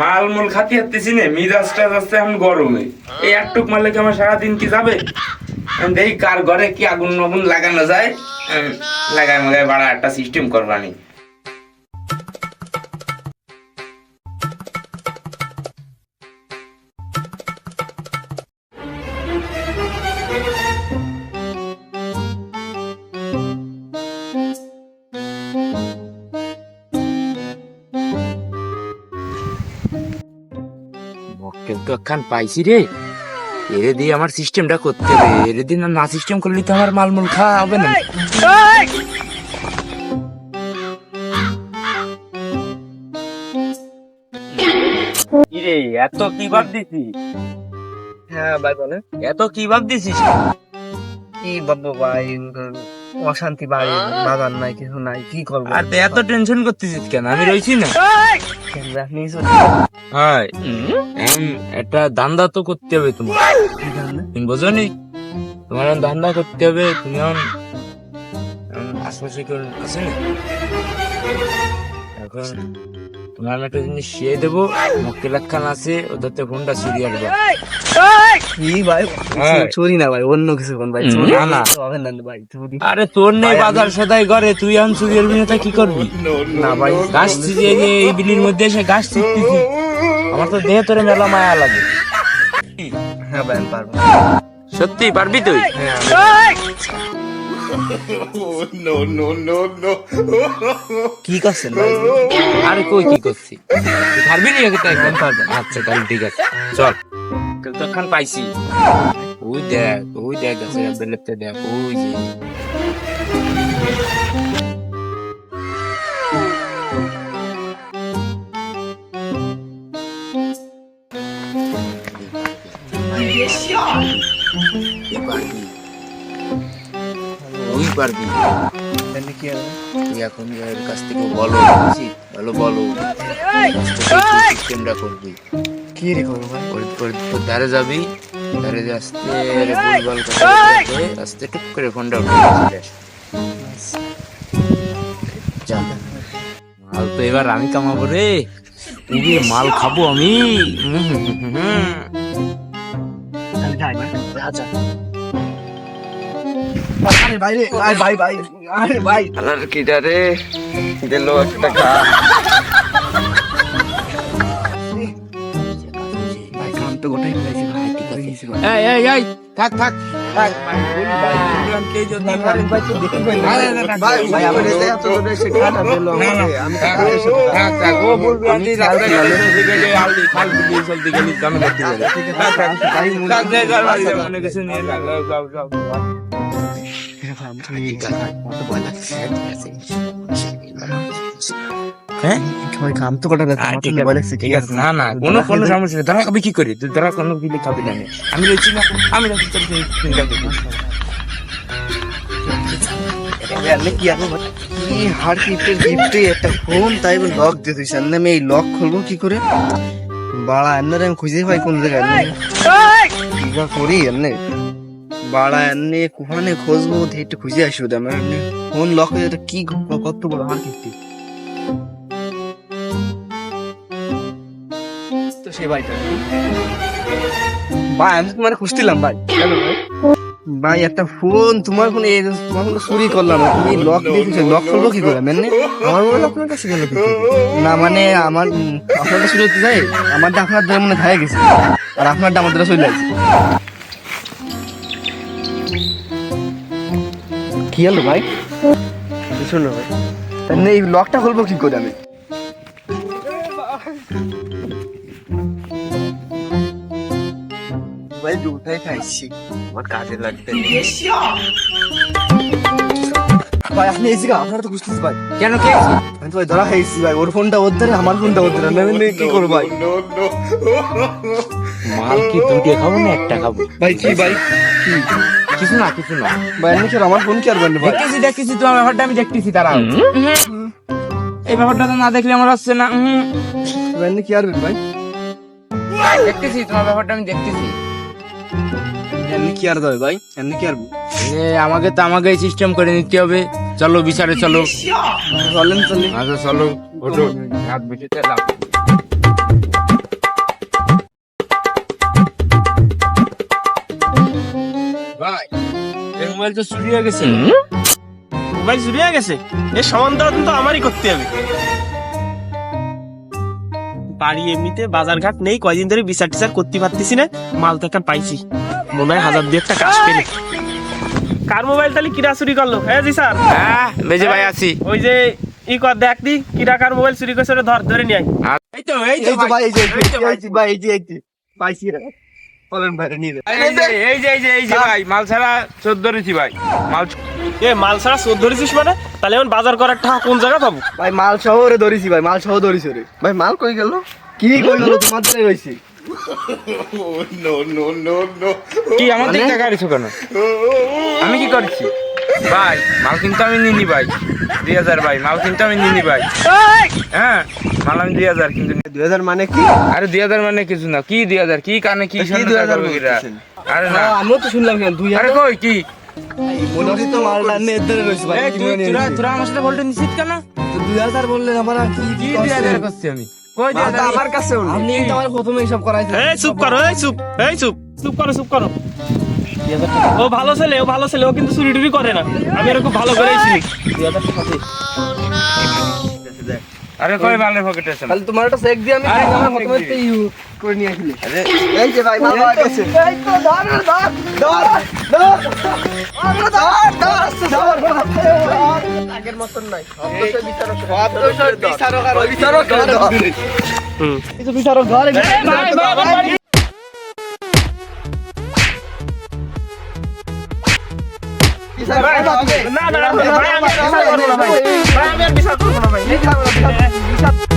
মাল মুল খাতি হাঁটতেছি না মিজাজটা যাচ্ছে এখন গরমে। এই একটুক মারলে কি আমার সারাদিন কি যাবে? দেখি কার ঘরে কি আগুন আগুন লাগানো যায়। লাগায় মাগাই বাড়া একটা সিস্টেম করবানি। পাইছি রে দিয়ে আমার সিস্টেমটা করতে হবে না সিস্টেম করলে তো আমার খাওয়া হবে না কিরে এত কি ভাব দিছিস হ্যাঁ ভাই বলে এত কি ভাব দিছিস কি বাবু ভাই অশান্তি বাড়ি বাগান নাই কিছু নাই কি করব আর এত টেনশন করতেছিস কেন আমি রয়েছি না হয় একটা ধান্দা তো করতে হবে তোমার। তুমি বোঝো নি তোমার ধান্দা করতে হবে তুমি আশপাশে কেউ আছে এখন তোমার আমি একটা জিনিস শিয়ে দেবো মক্কেল একখান আছে ওদেরতে ফোনটা সিরিয়াল কি ভাই। চুরি না ভাই অন্য কিছু কোন ভাই চুরি না, না। হবে না ভাই চুরি। আরে তোর নেই বাজার সদাই করে তুই এখন সিরিয়াল বিনেতা কি করবি? না ভাই গাছ ছিঁড়ে এই বিলির মধ্যে এসে গাছ ছিঁড়তেছি আমার তো দেহে তোরে মেলা মায়া লাগে। হ্যাঁ ভাই পারব। সত্যি পারবি তুই? হ্যাঁ কি করছেন আরে কই কি করছি? পারবি নি আচ্ছা তাহলে ঠিক আছে। চল। তোর তো এখন পাইছি ওই দেখ ওই দেখ আছে বেলেতে দেখ ওই যে তুই পারবি ওই পারবি তাহলে কি হবে তুই এখন এর কাছ থেকে বলো উচিত ভালো বলো সিস্টেমটা করবি কি ভাই যাবি আস্তে আস্তে টুক করে ফোনটা উঠে চলে। মাল তো এবার আমি কামাবো রে। উগে মাল খাব আমি। আরে ভাই রে আরে ভাই ভাই। আরে ভাই। আলার কিটা রে? দিল একটা খা তো গোটাই ফেলেছি ভাই ঠিক আছে এই এই এই থাক থাক। থাক বললাম কে যদি পারে ভাই তো দেখি ভাই আরে, আরে, আরে, ভাই ভাই, আমার এসে এত দূরে এসে খাটা দিল। না, না, আমাকে আমি কাজের সাথে থাক, থাক, ও বলবে আমি রাস্তায় গেলে গেলে আলদি খাল বিলি চলতে গেলে আমি করতে পারি থাক, থাক, থাক, দে, যার বাড়ি যাব, অনেক কিছু নিয়ে যাও, যাও, যাও, যাও। হ্যাঁ ভাই কাম ঠিক আছে, না না কোনো কোনো সমস্যা নেই। ধরা খাবি কি করি তুই কোনো বিলি খাবি না আমি। আমি রয়েছি না আমি রয়েছি তোর চিন্তা করিস কি হার কিপ্টের গিফটে একটা ফোন তাই লক দিয়ে দিয়েছে। আমি এই লক খুলবো কি করে? বাড়া এমনি আমি খুঁজে পাই কোন জায়গায় করি এমনি? বাড়া এমনি কুহানে খুঁজবো একটু খুঁজে আসি ওদের আমার এমনি। ফোন লক হয়ে কি কত বড় হার কিপ্টে তো সে ভাইটা। ভাই আমি তোমার খুঁজছিলাম ভাই। কেন ভাই। ভাই একটা ফোন তোমার ফোন এই তোমার ফোন চুরি করলাম তুমি লক দিয়ে লক করব কি করে মানে আমার মোবাইল আপনার কাছে গেল কি না মানে আমার চুরি হতে যায় আমারটা আপনার দ্বারা মনে থাকে গেছে। আর আপনারটা আমার দ্বারা চলে আসছে কি হলো ভাই? কিছু না ভাই। তাহলে এই লকটা খুলবো কি করে আমি? দুটাই খাইছি। আমার কাজে লাগবে। ভাই আপনি এসে আপনারা তো বুঝতেছি ভাই। কেন কে? আমি তো ভাই ধরা খাইছি ভাই। ওর ফোনটা ওর ধরে আমার ফোনটা ওর ধরে। আমি কি করব ভাই? মাল কি দুইটা খাব না একটা খাব? ভাই কি ভাই? কি? কিছু না কিছু না। ভাই আর আমার ফোন কি আর বলবে ভাই? দেখতেছি দেখতেছি তোমার ব্যাপারটা আমি দেখতেছি তারা এই ব্যাপারটা তো না দেখলে আমার হচ্ছে না। ভাই কি আর ভাই? দেখতেছি তোমার ব্যাপারটা আমি দেখতেছি। এমনি কি আর দেবে ভাই? এমনি কি আর এ আমাকে তো আমাকে সিস্টেম করে নিতে হবে। চলো বিচারে চলো। চলেন চলে আচ্ছা চলো ওঠো। হাত ভাই এই মোবাইল তো চুরি হয়ে গেছে। মোবাইল চুরি হয়ে গেছে? এ সমান্তরাল তো আমারই করতে হবে। বাড়ি এমনিতে বাজার ঘাট নেই কয়দিন ধরে বিচার টিচার করতে পারতেছি না মাল তো একটা পাইছি। মনে হয় হাজার দুই একটা কাজ পেলে কার মোবাইল তাহলে কিরা চুরি করল? হ্যাঁ জি স্যার। হ্যাঁ বেজে ভাই আছি। ওই যে ই কর দেখ দি কিরা কার মোবাইল চুরি করছে ধর ধরে নিয়ে আয়। এই তো এই তো ভাই এই যে এই যে, ভাই। এই যে এই যে পাইছি রে। বলেন ভাই নিয়ে এই যে এই যে এই যে ভাই মাল ছাড়া চোদ্দ রয়েছি ভাই। মাল এ মাল ছাড়া চোদ্দ ধরেছিস মানে? তাহলে এখন বাজার করার টাকা কোন জায়গা পাবো? ভাই মাল সহ রে ধরেছি ভাই মাল সহ ধরেছি রে ভাই মাল কই গেল? কি কই গেল তোমার ধরে রইছি কি আমার দিক টাকা আনিছো কেন? আমি কি করছি? ভাই মাল কিন্তু আমি নিনি ভাই। দুই হাজার ভাই মাল কিন্তু আমি নিনি ভাই। হ্যাঁ মাল আমি দুই হাজার কিন্তু দুই হাজার মানে কি? আরে দুই হাজার মানে কিছু না। কি দুই হাজার? কি কানে কি কি শুনতে 2000 থাকব এরা? বলতেছেন? আরে না। আমিও তো শুনলাম দুই হাজার? কই কি? মনে তো মালটা নিয়ে ধরে ভাই এই কি তুই মনে তোরা তোরা আমার সাথে বলতে নিছিস কেন দুই হাজার বললেন আমার কি কি কি দুই হাজার করছি আমি কই দুই আমার কাছেও আপনি তো আমার প্রথমে এইসব করাইছেন এই চুপ করো এই চুপ এই চুপ চুপ করো চুপ করো ও ভালো ছেলে ও ভালো ছেলে ও কিন্তু চুরি টুরি করে না আমি এরকম ভালো করেই চিনি দুই হাজার টাকা দে। আরে কই মালের পকেটে আছে তাহলে তোমার একটা চেক দিয়ে আমি আরে, আমার প্রথমে। তো ইউ করে নিয়ে আসলি। এই যে ভাই পাওয়া গেছে। এই তো ধর ধর ধর ধর আমরা ধর ধর ধর আগের মতন নাই অবশ্যই বিচারক। অবশ্যই বিচারক। আর বিচারক ধর। হুম। এই তো বিচারক ধর না না না ভাই আমি আর ভাই। আমি আর বিশ্বাস করব না ভাই।